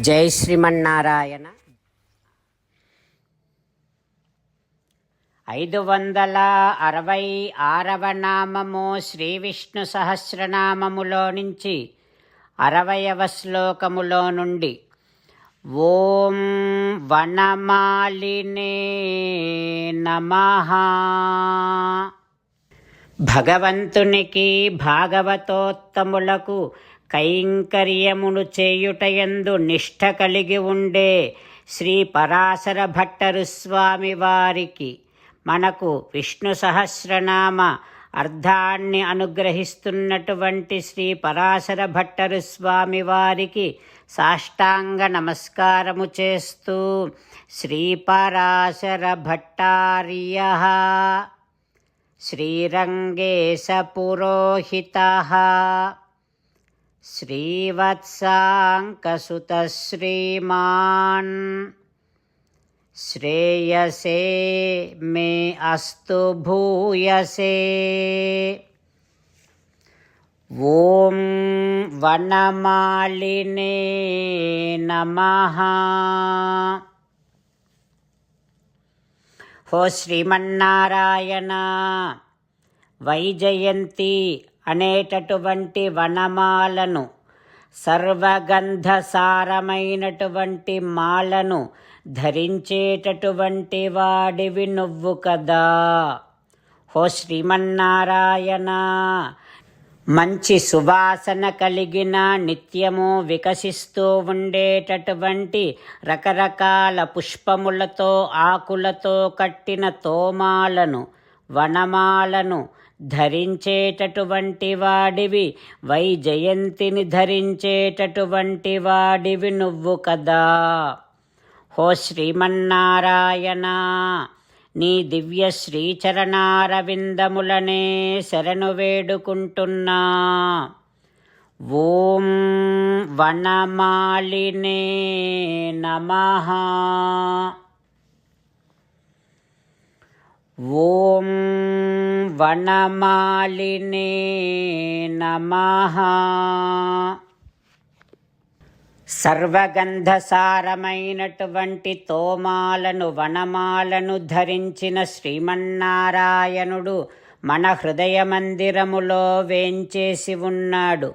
జై శ్రీమన్నారాయణ. ఐదు వందల అరవై ఆరవ నామము శ్రీ విష్ణు సహస్రనామములో నుంచి అరవయవ శ్లోకములో నుండి ఓం వనమాలినే నమః. భగవంతునికి భాగవతోత్తములకు కైంకర్యమును చేయుటయందు నిష్ట కలిగి ఉండే శ్రీ పరాశర భట్టరు స్వామి వారికి మనకు విష్ణు సహస్రనామ అర్థాన్ని అనుగ్రహిస్తున్నటువంటి శ్రీ పరాశర భట్టరు స్వామి వారికి సాష్టాంగ నమస్కారము చేస్తూ శ్రీ పరాశర భట్టార్య శ్రీరంగేశ పురోహిత. श्रीवत्साङ्कसुतश्रीमान् श्रेयसे मे अस्तु भूयसे ॐ वनमालिने नमः हो श्रीमन्नारायण वैजयन्ती అనేటటువంటి వనమాలను సర్వగంధసారమైనటువంటి మాలను ధరించేటటువంటి వాడివి నువ్వు కదా. ఓ శ్రీమన్నారాయణ! మంచి సువాసన కలిగిన నిత్యము వికసిస్తూ ఉండేటటువంటి రకరకాల పుష్పములతో ఆకులతో కట్టిన తోమాలను వనమాలను ధరించేటటువంటి వాడివి వైజయంతిని ధరించేటటువంటి వాడివి నువ్వు కదా. హో శ్రీమన్నారాయణ నీ దివ్య శ్రీచరణారవిందములనే శరణు వేడుకుంటున్నా. ఓం వనమాలినే నమహా ఓం వనమాలినే నమః. సర్వగంధసారమైనటువంటి తోమాలను వనమాలను ధరించిన శ్రీమన్నారాయణుడు మన హృదయ మందిరములో వేంచేసి ఉన్నాడు.